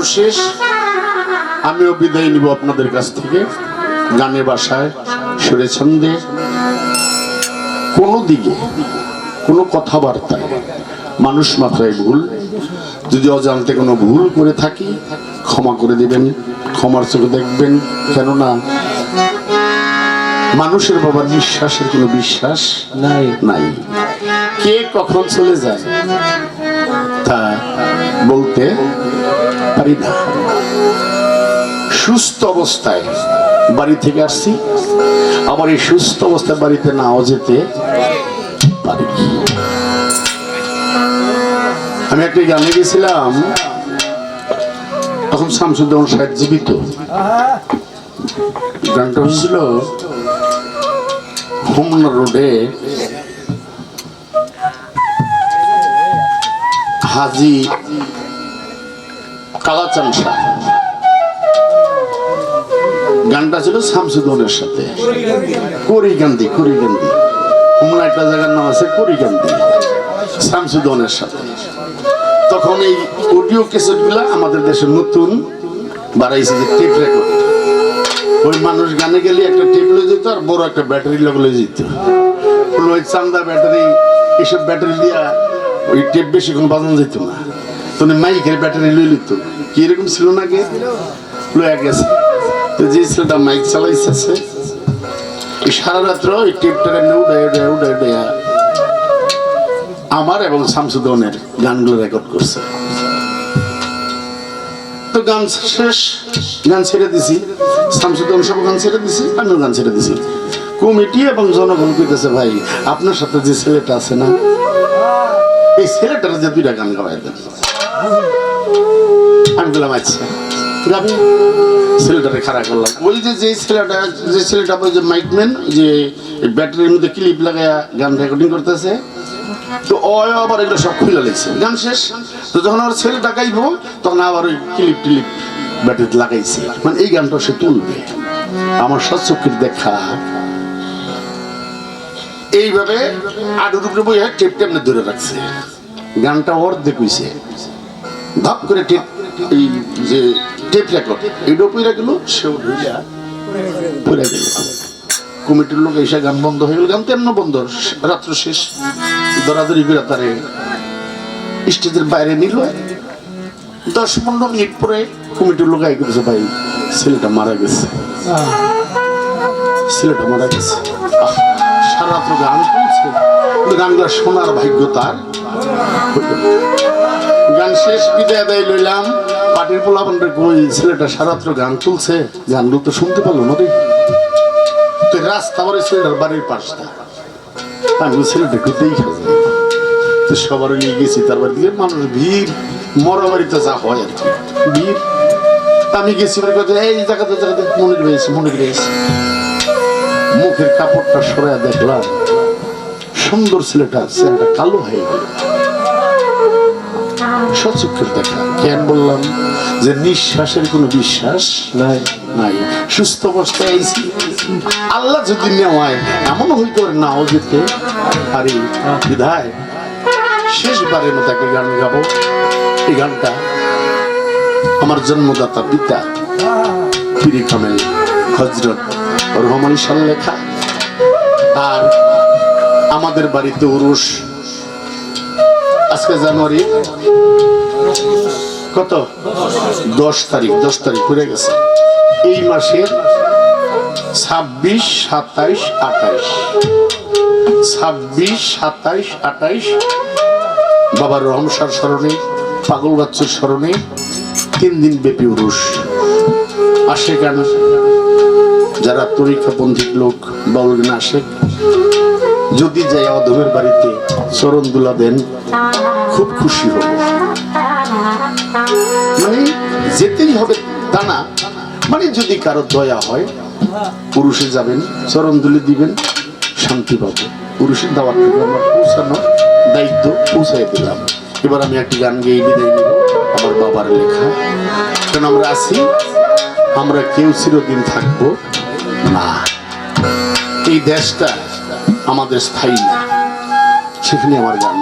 রাত্র শেষ আমিও বিদায় নিব আপনাদের কাছ থেকে। গানে বাসায় সুরে ছন্দে। কোনো দিকে কোনো কথাবার্তায় মানুষ মাত্রায় ভুল। যদি অজান্তে কোনো ভুল করে থাকি ক্ষমা করে দিবেন ক্ষমার চোখে দেখবেন। কেননা মানুষের বাবার বিশ্বাসের কোনো বিশ্বাস নাই। নাই। কে কখন চলে যায় তা বলতে পারি না। সুস্থ অবস্থায় বাড়ি থেকে আসছি। আবার এই সুস্থ অবস্থায় বাড়িতে নাও যেতে পারি। আমি একটা গানে গেছিলাম, তখন শামসুদ্দৌন সাহেব জীবিত। গানটা হয়েছিল, হোমনা রোডে হাজি গানটা ছিল শামসুদ্দৌনের সাথে। করিকান্দি একটা জায়গার নাম আছে সাথে। তখন এই অডিও ক্যাসেটগুলা আমাদের দেশে নতুন বাড়াইছে যে টেপ রেকর্ড। ওই মানুষ গানে গেলে একটা টেপ লয়ে যেত আর বড় একটা ব্যাটারি লগে যেত। ওই চান্দা ব্যাটারি, এসব ব্যাটারি দিয়া ওই টেপ বেশি কোনো বাজানো যেত না। তো মাইকের ব্যাটারি লই লিত কি এরকম ছিল না গে গেছে। তো যে ছেলেটা মাইক চালাইছে সারা রাত্র ওই টেপটাকে উঠে উঠে উঠে উঠে আমার এবং শামসুদ্দৌনের গানগুলো রেকর্ড করছে। তো গান শেষ, গান ছেড়ে দিছি। শামসুদ্দৌন সব গান ছেড়ে দিছি, আমিও গান ছেড়ে দিছি। কমিটি এবং জনগণ কইতেছে, ভাই, আপনার সাথে যে ছেলেটা আছে না, এই ছেলেটার যে দুইটা গান গাওয়াই দেন। আমি বললাম আচ্ছা গাবি ছেলেটারে খারাপ করলাম। ওই যে ছেলেটা যে ছেলেটা যে মাইকম্যান যে ব্যাটারির মধ্যে ক্লিপ লাগায়া গান রেকর্ডিং করতেছে। তো ও আবার এগুলো সব খুলে লেগেছে গান শেষ। তো যখন আমার ছেলেটা গাইবো তখন আবার ওই ক্লিপ টিলিপ ব্যাটারি লাগাইছে। মানে এই গানটা সে তুলবে। আমার সচক্ষের দেখা। এইভাবে আডুর উপরে বইয়া টেপ টেপনে ধরে রাখছে। গানটা অর্ধেক হইছে। ধাপ করে টেপ, এই যে টেপ রেকর্ড এইটাও পইরা গেল সেও ঢুইয়া গেল। কমিটির লোক এসে গান বন্ধ হয়ে গেল। গান কেন বন্ধ? রাত্র শেষ। দরাদরি করে তারে স্টেজের বাইরে নিল। দশ পনেরো মিনিট পরে কমিটির লোক আই করেছে, ভাই, ছেলেটা মারা গেছে। ছেলেটা মারা গেছে। সারা রাত্র গান শুনছে। গানগুলো শোনার ভাগ্য তার। গান শেষ, বিদায় দেয় লইলাম। পাটির পোলাপনটা কই, ছেলেটা সারাত্র গান চলছে গানগুলো তো শুনতে পারল না রে। তো রাস্তা এই ছেলেটার বাড়ির পাশটা। আমি ছেলেটা একটু দেখা তো সবার নিয়ে গেছি তার বাড়ি দিকে মানুষ, ভিড়, মরা যা হয় আর কি। ভিড়। আমি গেছি এই জায়গাতে জায়গাতে মনির রয়েছে মনির রয়েছে মুখের কাপড়টা সরাই দেখলাম, সুন্দর ছেলেটা ছেলেটা কালো হয়ে গেল। সচক্ষের দেখা কেন বললাম? যে নিঃশ্বাসের কোনো বিশ্বাস নাই নাই। সুস্থ অবস্থায় আইছি। আল্লাহ যদি নেওয়ায়, এমনও হইতে পারে নাও যেতে পারি। বিধায় শেষবারের মতো একটা গান গাবো। এই গানটা আমার জন্মদাতা পিতা পিরি কামেল হজরত রহমান সাল লেখা। আর আমাদের বাড়িতে উরুষ আজকে জানুয়ারি। কত? দশ তারিখ দশ তারিখ করে গেছে। এই মাসের ছাব্বিশ, সাতাইশ, আঠাইশ। ছাব্বিশ, সাতাইশ, আঠাইশ। বাবার রহমসার স্মরণে, পাগল বাচ্চুর স্মরণে তিন দিন ব্যাপী উরুষ। আসে কেন? যারা তরিকাপন্থী লোক বাউলগান আসে, যদি যাই অধমের বাড়িতে চরণ দুলা দেন খুব খুশি হব। মানে যেতেই হবে তা না মানে যদি কারও দয়া হয়, পুরুষে যাবেন, চরণ দুলে দিবেন, শান্তি পাবো। পুরুষের দাওয়াত আমরা পৌঁছানো দায়িত্ব পৌঁছাই দিলাম। এবার আমি একটি গান গেয়ে বিদায় নিব। আমার বাবার লেখা। কারণ আমরা আছি? আমরা কেউ চিরদিন থাকব না। এই দেশটা আমাদের স্থায়ী না। সেখানে আমার গান।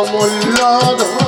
অমূল্য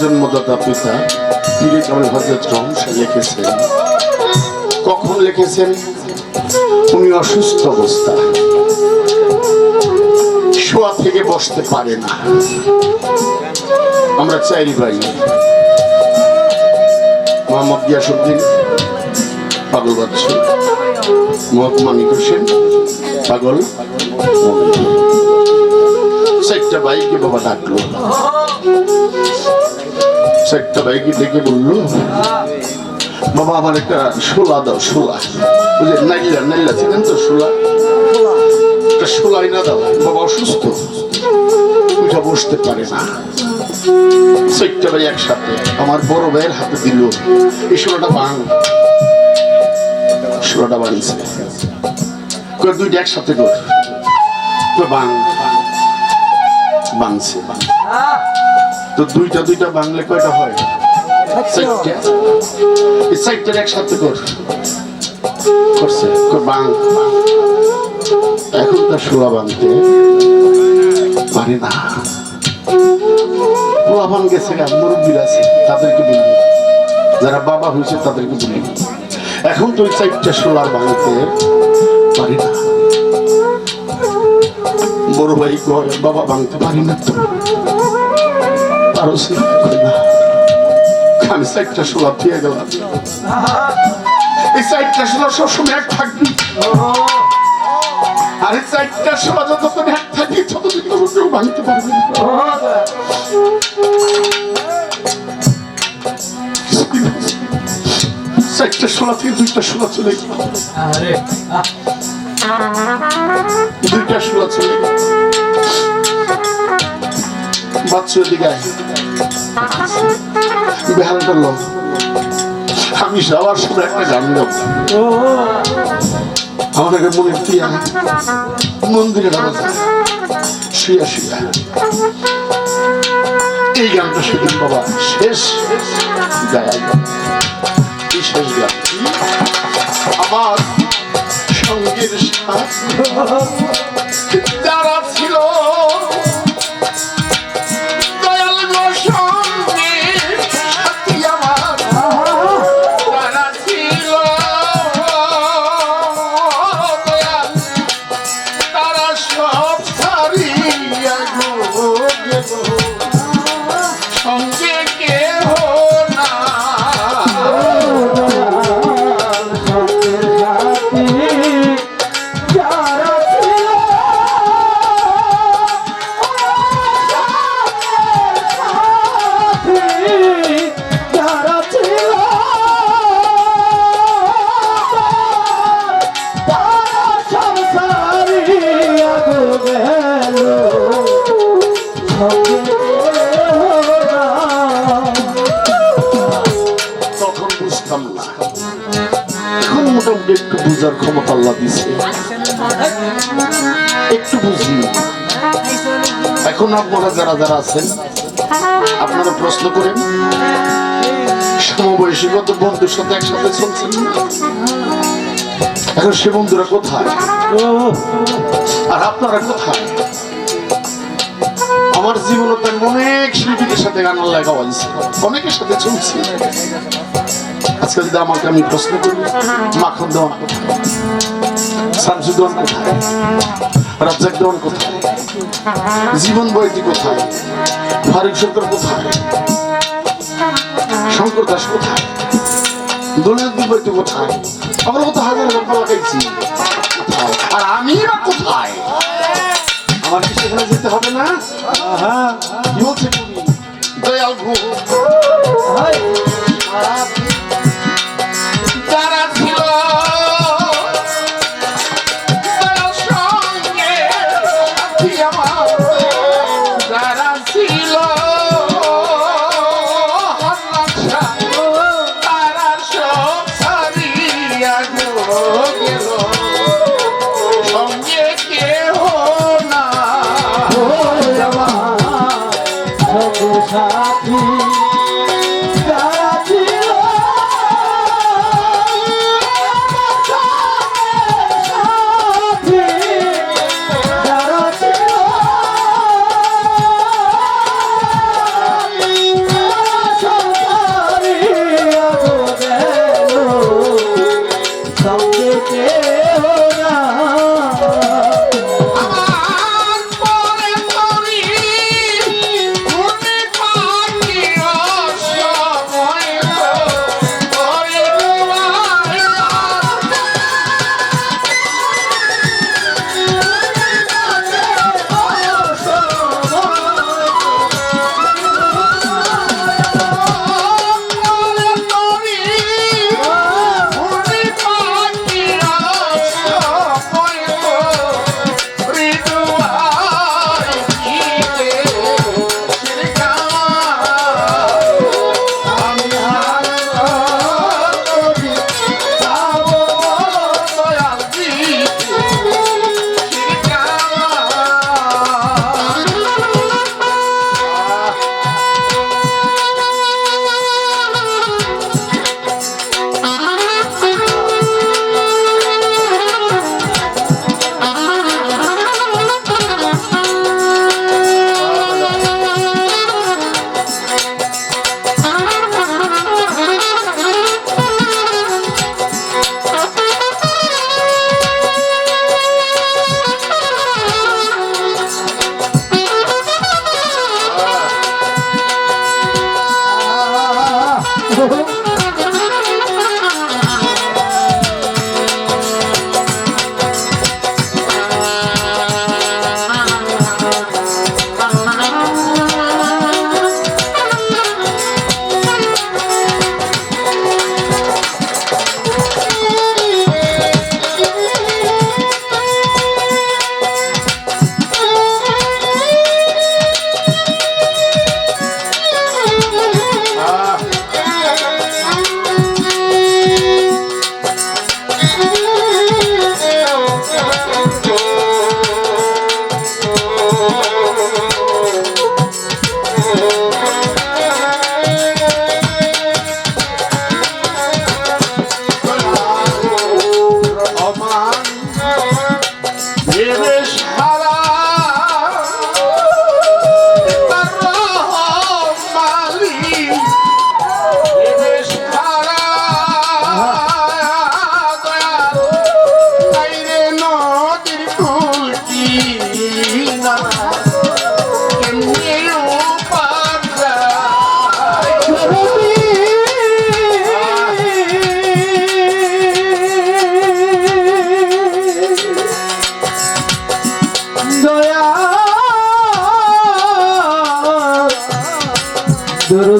জন্মদাতা পিতা পীরে কামল হজরত রহমশা লিখেছেন। কখন লিখেছেন? উনি অসুস্থ অবস্থা। শোয়া থেকে বসতে পারে না। আমরা চাইরি ভাই, মোহাম্মদ গিয়াসুদ্দিন পাগল বাচ্চু মোহাম্মদ মানিক হোসেন পাগল। চারটা বাইকে বাবা ডাকলো। চারটা বাইকে ডেকে বলল। বাবা, আমার একটা শোলা দাও, শোলা। বুঝলে নাইলা নাইলা ছিলেন তো শোলা? একটা শোলাই না দাও, বাবা অসুস্থ। উঠা বসতে পারে না। চারটা ভাই একসাথে আমার বড় ভাইয়ের হাতে দিল। এই শোলাটা বাং শোলাটা বানিয়েছে দুইটা একসাথে কর। বাং বাংছে তো দুইটা দুইটা বাংলা কয়টা হয়? চারটা। এই একসাথে কর। করছে বাং এখন তার শোয়া বাংতে পারি না। পোলাপান গেছে গা মুরব্বীর আছে তাদেরকে বলব যারা বাবা হয়েছে তাদেরকে বলি। এখন তো ওই চারটা শোলার বাংতে পারি না। বড় ভাই কয় বাবা ভাঙতে পারি না তো। আরও স্নান করে না। আমি চারটা শোলা পেয়ে গেলাম। এই চারটা শোলা সবসময় এক থাকবি আর এই চারটা শোলা যতক্ষণ এক থাকবি ততদিন তো কেউ ভাঙতে পারবে চারটা শোলা থেকে দুইটা শোলা চলে গেল। দুইটা শোলা চলে গেল। বাচ্চার দিকে। বেহাল করলাম আমি যাওয়ার সময় একটা গান গাব। আমার মনে দিয়া মন্দিরে ডাকা শুয়া শুয়া এই গানটা সেদিন বাবা শেষ গায়া। শেষ গান? আমার সঙ্গের সাথে আল্লাহ দিছে একটু বুঝি। এখন আপনারা যারা যারা আছেন, আপনারা প্রশ্ন করেন, সমবয়সী কত বন্ধুর সাথে একসাথে চলছেন? এখন সে বন্ধুরা কোথায়? আর আপনারা কোথায়? আমার জীবনে তো অনেক শিল্পীদের সাথে গান লাগা হয়েছে অনেকের সাথে চলছে। আজকে যদি আমাকে আমি প্রশ্ন করি, মাখন দেওয়ান কোথায় শামসু দেওয়ান কোথায়? রাজ্জাক দেওয়ান কোথায়? জীবন বৈদি কোথায়? ফারুক সরকার কোথায়? শঙ্কর দাস কোথায়? দলীয় বৈদি কোথায়? আমরা কত হাজার খাইছি কোথায়? আর আমি কোথায়? আমার কি সেখানে যেতে হবে না? হ্যাঁ কি বলছে দয়াল ঘু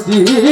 de